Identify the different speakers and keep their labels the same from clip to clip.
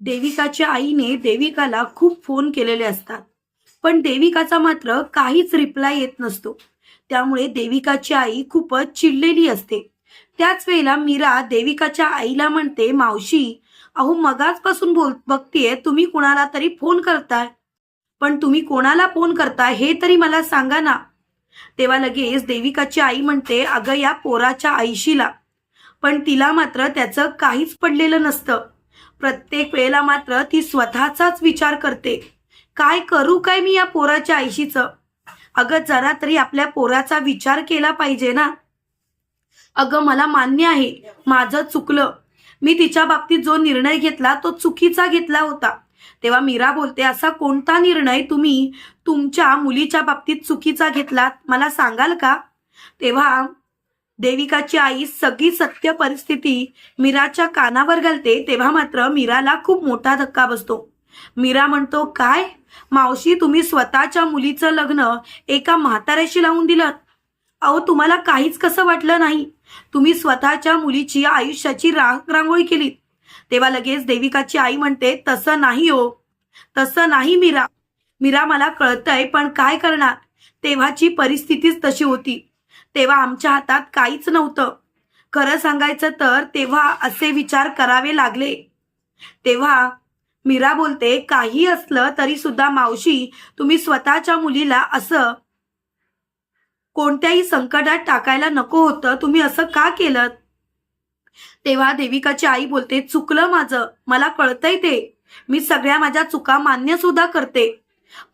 Speaker 1: देविकाच्या आईने देविकाला खूप फोन केलेले असतात. पण देविकाचा मात्र काहीच रिप्लाय येत नसतो. त्यामुळे देविकाची आई खूपच चिडलेली असते. त्याच वेळेला मीरा देविकाच्या आईला म्हणते मावशी अहो मगाचपासून बोल बघतीये तुम्ही कोणाला तरी फोन करताय. पण तुम्ही कोणाला फोन करताय हे तरी मला सांगा ना. तेव्हा लगेच देविकाची आई म्हणते अगं या पोराच्या आईशीला. पण तिला मात्र त्याचं काहीच पडलेलं नसतं. प्रत्येक वेळेला मात्र ती स्वतःचाच विचार करते. काय करू काय मी या पोराच्या आईशीचं? अगं जरा तरी आपल्या पोराचा विचार केला पाहिजे ना. अगं मला मान्य आहे माझं चुकलं. मी तिच्या बाबतीत जो निर्णय घेतला तो चुकीचा घेतला होता. तेव्हा मीरा बोलते असा कोणता निर्णय तुम्ही तुमच्या मुलीच्या बाबतीत चुकीचा घेतलात? मला सांगाल का? तेव्हा देविकाची आई सगळी सत्य परिस्थिती मीराच्या कानावर घालते तेव्हा मात्र मीराला खूप मोठा धक्का बसतो. मीरा म्हणतो काय? मावशी तुम्ही स्वतःच्या मुलीचं लग्न एका म्हाताऱ्याशी लावून दिलं अहो तुम्हाला काहीच कसं वाटलं नाही? तुम्ही स्वतःच्या मुलीची आयुष्याची रांग रांगोळी केली तेव्हा लगेच देविकाची आई म्हणते तसं नाही हो. तसं नाही मीरा. मीरा मला कळतंय पण काय करणार? तेव्हाची परिस्थितीच तशी होती. तेव्हा आमच्या हातात काहीच नव्हतं. खरं सांगायचं तर तेव्हा असे विचार करावे लागले. तेव्हा मीरा बोलते काही असलं तरी सुद्धा मावशी तुम्ही स्वतःच्या मुलीला असं कोणत्याही संकटात टाकायला नको होतं. तुम्ही असं का केलं तेव्हा देविकाची आई बोलते चुकलं माझं. मला कळतंय ते. मी सगळ्या माझ्या चुका मान्य सुद्धा करते.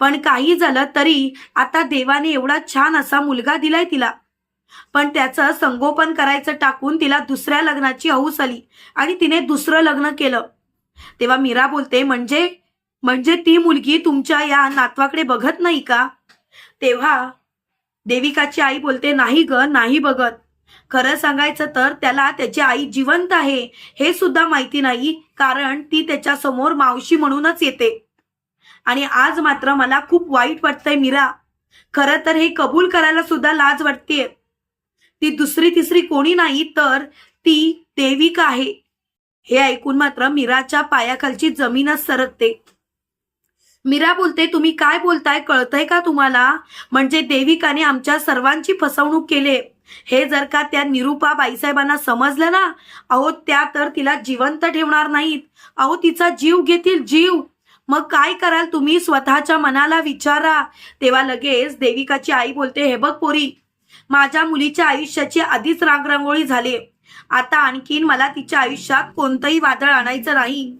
Speaker 1: पण काही झालं तरी आता देवाने एवढा छान असा मुलगा दिलाय तिला. पण त्याचं संगोपन करायचं टाकून तिला दुसऱ्या लग्नाची हौस आली आणि तिने दुसरं लग्न केलं. तेव्हा मीरा बोलते म्हणजे म्हणजे ती मुलगी तुमच्या या नातवाकडे बघत नाही का? तेव्हा देविकाची आई बोलते नाही ग नाही बघत. खरं सांगायचं तर त्याला त्याची आई जिवंत आहे हे सुद्धा माहिती नाही कारण ती त्याच्यासमोर मावशी म्हणूनच येते. आणि आज मात्र मला खूप वाईट वाटतंय मीरा. खरं तर हे कबूल करायला सुद्धा लाज वाटतेय. ती दुसरी तिसरी कोणी नाही तर ती देविक आहे. हे ऐकून मात्र मीराच्या पायाखालची जमीनच सरकते. मीरा बोलते तुम्ही काय बोलताय? कळतंय का तुम्हाला? म्हणजे देविकाने आमच्या सर्वांची फसवणूक केली हे जर का त्या निरुपा बाईसाहेबांना समजलं ना अहो त्या तर तिला जिवंत ठेवणार नाहीत. अहो तिचा जीव घेतील जीव. मग काय कराल तुम्ही? स्वतःच्या मनाला विचारा. तेव्हा लगेच देविकाची आई बोलते हे बघ पोरी माझ्या मुलीच्या आयुष्याची आधीच रांगरांगोळी झाली. आता आणखीन मला तिच्या आयुष्यात कोणतंही वादळ आणायचं नाही.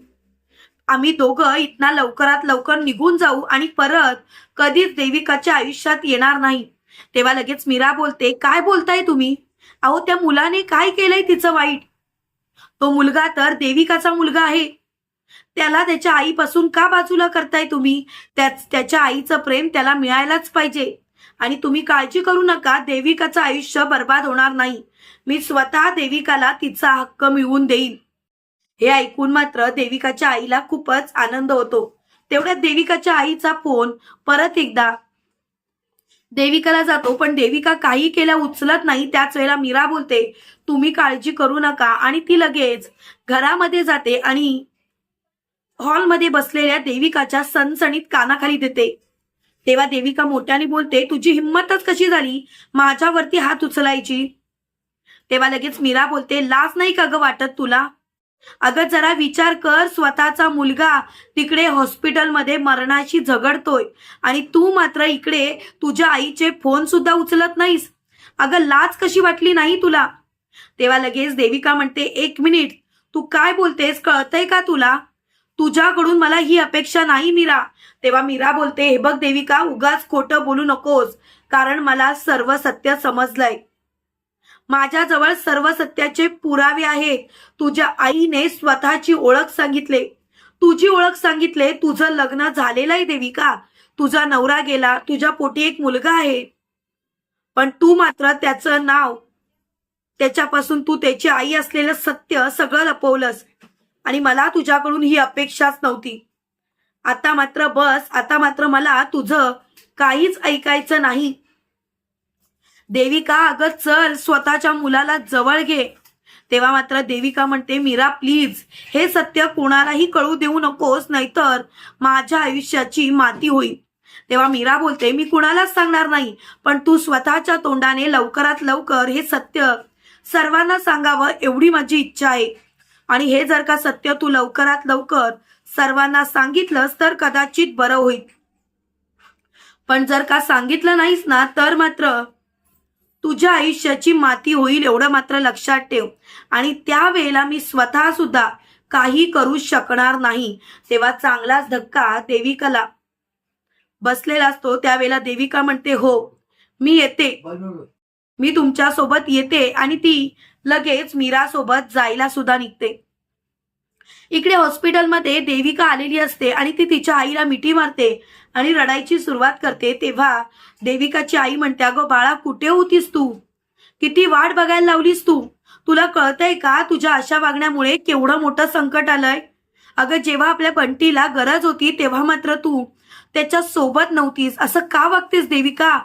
Speaker 1: आम्ही दोघं इथना लवकरात लवकर निघून जाऊ आणि परत कधीच देविकाच्या आयुष्यात येणार नाही. तेव्हा लगेच मीरा बोलते काय बोलताय तुम्ही? अहो त्या मुलाने काय केलंय तिचं वाईट? तो मुलगा तर देविकाचा मुलगा आहे. त्याला त्याच्या आईपासून का बाजूला करताय तुम्ही? त्याच त्याच्या आईचं प्रेम त्याला मिळायलाच पाहिजे. आणि तुम्ही काळजी करू नका देविकाचं आयुष्य बर्बाद होणार नाही. मी स्वतः देविकाला तिचा हक्क मिळवून देईन. हे ऐकून मात्र देविकाच्या आईला खूपच आनंद होतो. तेवढ्यात देविकाच्या आईचा फोन परत एकदा. देविकाला जातो पण देविका काही केल्या उचलत नाही. त्याच वेळेला मीरा बोलते तुम्ही काळजी करू नका. आणि ती लगेच घरामध्ये जाते आणि हॉलमध्ये बसलेल्या देविकाच्या सणसणीत कानाखाली देते. तेव्हा देविका मोठ्याने बोलते तुझी हिंमतच कशी झाली? माझ्यावरती हात उचलायची. तेव्हा लगेच मीरा बोलते लाज नाही का ग वाटत तुला? अगं जरा विचार कर स्वतःचा मुलगा तिकडे हॉस्पिटलमध्ये मरणाशी झगडतोय आणि तू मात्र इकडे तुझ्या आईचे फोन सुद्धा उचलत नाहीस. अगं लाज कशी वाटली नाही तुला? तेव्हा लगेच देविका म्हणते एक मिनिट तू काय बोलतेस? कळतंय का तुला? तुझ्याकडून मला ही अपेक्षा नाही मीरा. तेव्हा मीरा बोलते हे बघ देविका उगाच खोटं बोलू नकोस कारण मला सर्व सत्य समजलंय. माझ्याजवळ सर्व सत्याचे पुरावे आहेत. तुझ्या आईने स्वतःची ओळख सांगितले. तुझी ओळख सांगितले तुझं लग्न झालेलं आहे देविका. तुझा नवरा गेला तुझ्या पोटी एक मुलगा आहे. पण तू मात्र त्याचं नाव त्याच्यापासून तू त्याची आई असलेलं सत्य सगळं लपवलंस. आणि मला तुझ्याकडून ही अपेक्षाच नव्हती. आता मात्र बस आता मात्र मला तुझं काहीच ऐकायचं नाही. देविका अगं चल स्वतःच्या मुलाला जवळ घे. तेव्हा मात्र देविका म्हणते मीरा प्लीज हे सत्य कोणालाही कळू देऊ नकोस नाहीतर माझ्या आयुष्याची माती होईल. तेव्हा मीरा बोलते मी कुणालाच सांगणार नाही पण तू स्वतःच्या तोंडाने लवकरात लवकर हे सत्य सर्वांना सांगावं एवढी माझी इच्छा आहे. आणि हे जर का सत्य तू लवकरात लवकर सर्वांना सांगितलंस तर कदाचित बरं होईल. पण जर का सांगितलं नाहीस ना तर मात्र तुझ्या आयुष्याची माती होईल एवढं मात्र लक्षात ठेव. आणि त्यावेळेला मी स्वतः सुद्धा काही करू शकणार नाही. तेव्हा चांगलाच धक्का देविकाला. बसलेला असतो त्यावेळेला देविका म्हणते हो मी येते. मी तुमच्यासोबत येते आणि ती लगेच मीरा सोबत जायला सुद्धा निघते. इकडे हॉस्पिटलमध्ये देविका आलेली असते आणि ती तिच्या आईला मिठी मारते आणि रडायची सुरुवात करते तेव्हा देविकाची आई म्हणते अगं बाळा कुठे होतीस तू? किती वाट बघायला लावलीस तू? तुला कळतंय का तुझ्या अशा वागण्यामुळे केवढं मोठं संकट आलंय? अगं जेव्हा आपल्या बंटीला गरज होती तेव्हा मात्र तू त्याच्या सोबत नव्हतीस. असं का वागतेस देविका?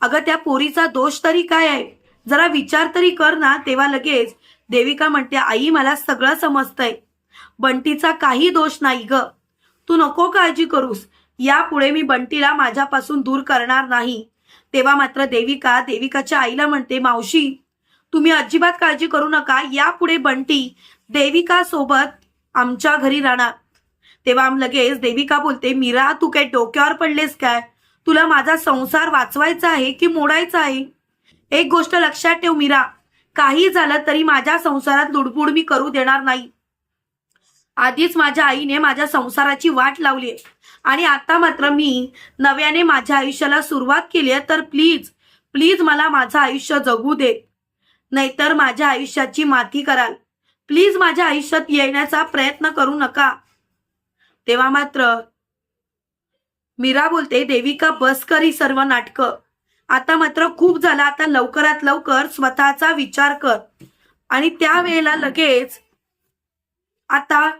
Speaker 1: अगं त्या पोरीचा दोष तरी काय आहे? जरा विचार तरी कर ना तेव्हा लगेच. देविका म्हणते आई मला सगळं समजतंय. बंटीचा काही दोष नाही ग. तू नको काळजी करूस. यापुढे मी बंटीला माझ्यापासून दूर करणार नाही. तेव्हा मात्र देविका देविकाच्या आईला म्हणते मावशी तुम्ही अजिबात काळजी करू नका. यापुढे बंटी देविका सोबत आमच्या घरी राहणार. तेव्हा लगेच देविका बोलते मीरा तू काय डोक्यावर पडलेस काय? तुला माझा संसार वाचवायचा आहे की मोडायचा आहे? एक गोष्ट लक्षात ठेव मीरा. काही झालं तरी माझ्या संसारात लुडबुड मी करू देणार नाही. आधीच माझ्या आईने माझ्या संसाराची वाट लावली आहे. आणि आता मात्र मी नव्याने माझ्या आयुष्याला सुरुवात केली आहे तर प्लीज प्लीज मला माझं आयुष्य जगू दे. नाहीतर माझ्या आयुष्याची माती कराल. प्लीज माझ्या आयुष्यात येण्याचा प्रयत्न करू नका. तेव्हा मात्र मीरा बोलते देविका बस करी सर्व नाटकं. आता मात्र खूप झालं आता लवकरात लवकर स्वतःचा विचार कर. आणि त्यावेळेला लगेच आता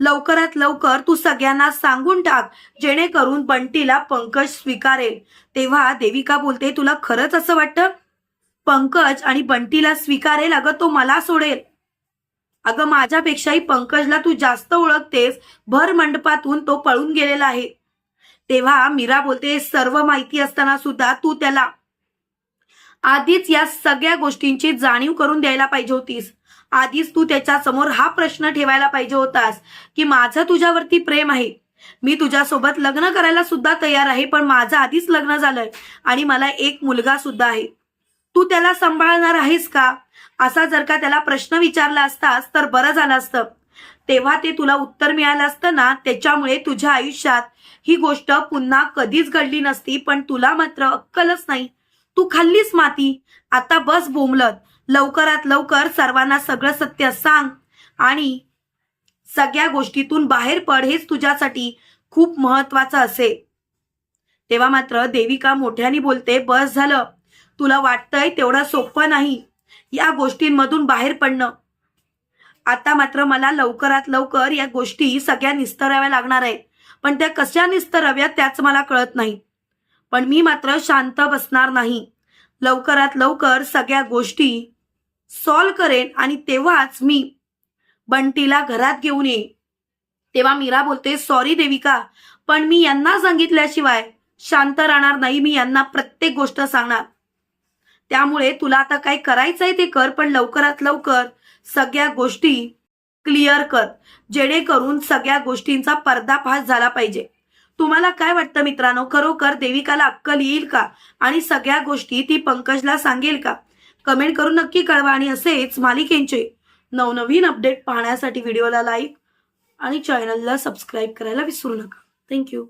Speaker 1: लवकरात लवकर तू सगळ्यांना सांगून टाक जेणेकरून बंटीला पंकज स्वीकारेल. तेव्हा देविका बोलते तुला खरंच असं वाटतं? पंकज आणि बंटीला स्वीकारेल? अगं तो मला सोडेल. अगं माझ्यापेक्षाही पंकजला तू जास्त ओळखतेस. भर मंडपातून तो पळून गेलेला आहे. तेव्हा मीरा बोलते सर्व माहिती असताना सुद्धा तू त्याला आधीच या सगळ्या गोष्टींची जाणीव करून द्यायला पाहिजे होतीस. आधीच तू त्याच्यासमोर हा प्रश्न ठेवायला पाहिजे होतास की माझं तुझ्यावरती प्रेम आहे. मी तुझ्यासोबत लग्न करायला सुद्धा तयार आहे पण माझं आधीच लग्न झालंय आणि मला एक मुलगा सुद्धा आहे. तू त्याला सांभाळणार आहेस का? असा जर का त्याला प्रश्न विचारला असतास तर बरं झालं असतं. तेव्हा ते तुला उत्तर मिळालं असतं ना त्याच्यामुळे तुझ्या आयुष्यात ही गोष्ट पुन्हा कधीच घडली नसती पण तुला मात्र अक्कलच नाही. तू खाल्लीस माती. आता बस बोमलत लवकरात लवकर सर्वांना सगळं सत्य सांग. आणि सगळ्या गोष्टीतून बाहेर पड हेच तुझ्यासाठी खूप महत्वाचं असे तेव्हा मात्र देविका मोठ्याने बोलते बस झालं. तुला वाटतंय तेवढं सोपं नाही. या गोष्टींमधून बाहेर पडणं. आता मात्र मला लवकरात लवकर या गोष्टी सगळ्या निस्तराव्या लागणार आहेत. पण त्या कशा निस्तराव्या त्याच मला कळत नाही. पण मी मात्र शांत बसणार नाही. लवकरात लवकर सगळ्या गोष्टी सॉल्व करेन आणि तेव्हाच मी बंटीला घरात घेऊन येईन. तेव्हा मीरा बोलते सॉरी देविका पण मी यांना सांगितल्याशिवाय शांत राहणार नाही. मी यांना प्रत्येक गोष्ट सांगणार. त्यामुळे तुला आता काय करायचंय ते कर पण लवकरात लवकर सगळ्या गोष्टी क्लिअर कर जेणेकरून सगळ्या गोष्टींचा पर्दाफाश झाला पाहिजे. तुम्हाला काय वाटतं मित्रांनो? खरोखर देविकाला अक्कल येईल का? आणि सगळ्या गोष्टी ती पंकजला सांगेल का? कमेंट करून नक्की कळवा आणि असेच मालिकेंचे नवनवीन अपडेट पाहण्यासाठी व्हिडिओला लाईक आणि चॅनलला सबस्क्राईब करायला विसरू नका. थँक्यू